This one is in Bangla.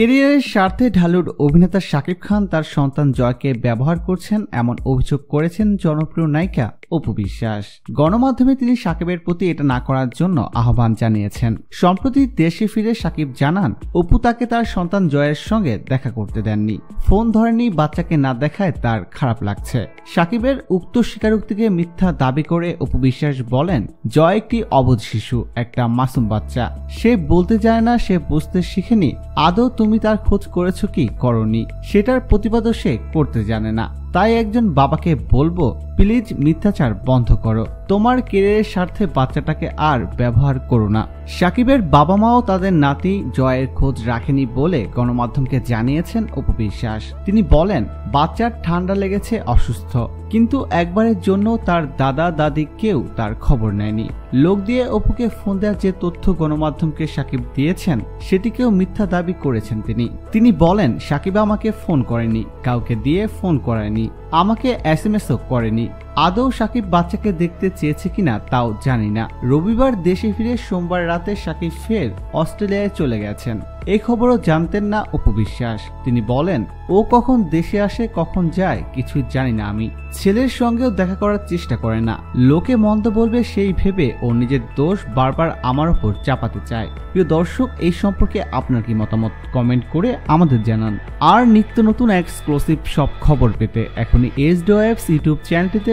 কেরিয়ারের স্বার্থে ঢালুর অভিনেতা শাকিব খান তার সন্তান জয়কে ব্যবহার করছেন, এমন অভিযোগ করেছেন জনপ্রিয় নায়িকা। অপু বিশ্বাস গণমাধ্যমে তিনি সাকিবের প্রতি এটা না করার জন্য আহ্বান জানিয়েছেন। সম্প্রতি দেশে ফিরে সাকিব জানান, অপু তাকে তার সন্তান জয়ের সঙ্গে দেখা করতে দেননি। ফোন ধরেনি, বাচ্চাকে না দেখায় তার খারাপ লাগছে। সাকিবের উক্ত স্বীকারোক্তিকে মিথ্যা দাবি করে অপু বিশ্বাস বলেন, জয় একটি অবধ শিশু, একটা মাসুম বাচ্চা। সে বলতে যায় না, সে বুঝতে শিখেনি। আদৌ তুমি তার খোঁজ করেছ কি করনি? সেটার প্রতিবাদও সে করতে জানে না। তাই একজন বাবাকে বলব, প্লিজ মিথ্যাচার বন্ধ করো। তোমার কেরিয়ারের স্বার্থে বাচ্চাটাকে আর ব্যবহার করো না। সাকিবের বাবা মাও তাদের নাতি জয়ের খোঁজ রাখেনি বলে গণমাধ্যমকে জানিয়েছেন উপবিশ্বাস তিনি বলেন, বাচ্চার ঠান্ডা লেগেছে, অসুস্থ। কিন্তু একবারের জন্য তার দাদা দাদি কেউ তার খবর নেয়নি। লোক দিয়ে অপুকে ফোন দেওয়ার যে তথ্য গণমাধ্যমকে সাকিব দিয়েছেন, সেটিকেও মিথ্যা দাবি করেছেন তিনি। তিনি বলেন, সাকিব আমাকে ফোন করেনি, কাউকে দিয়ে ফোন করায়নি আমাকে এস এম এসও করেনি। আদৌ সাকিব বাচ্চাকে দেখতে চেয়েছে কিনা তাও জানি না। রবিবার দেশে ফিরে সোমবার রাতে সাকিব ফের অস্ট্রেলিয়ায় চলে গেছেন। এই খবরও জানতেন না উপবিশ্বাস তিনি বলেন, ও কখন দেশে আসে, কখন যায় কিছু জানি না আমি। ছেলের সঙ্গেও দেখা করার চেষ্টা করে না। লোকে মন্দ বলবে সেই ভেবে ও নিজের দোষ বারবার আমার ওপর চাপাতে চায়। প্রিয় দর্শক, এই সম্পর্কে আপনার কি মতামত? কমেন্ট করে আমাদের জানান। আর নিত্য নতুন এক্সক্লুসিভ সব খবর পেতে এখনই এস ডো ইউটিউব চ্যানেলটিতে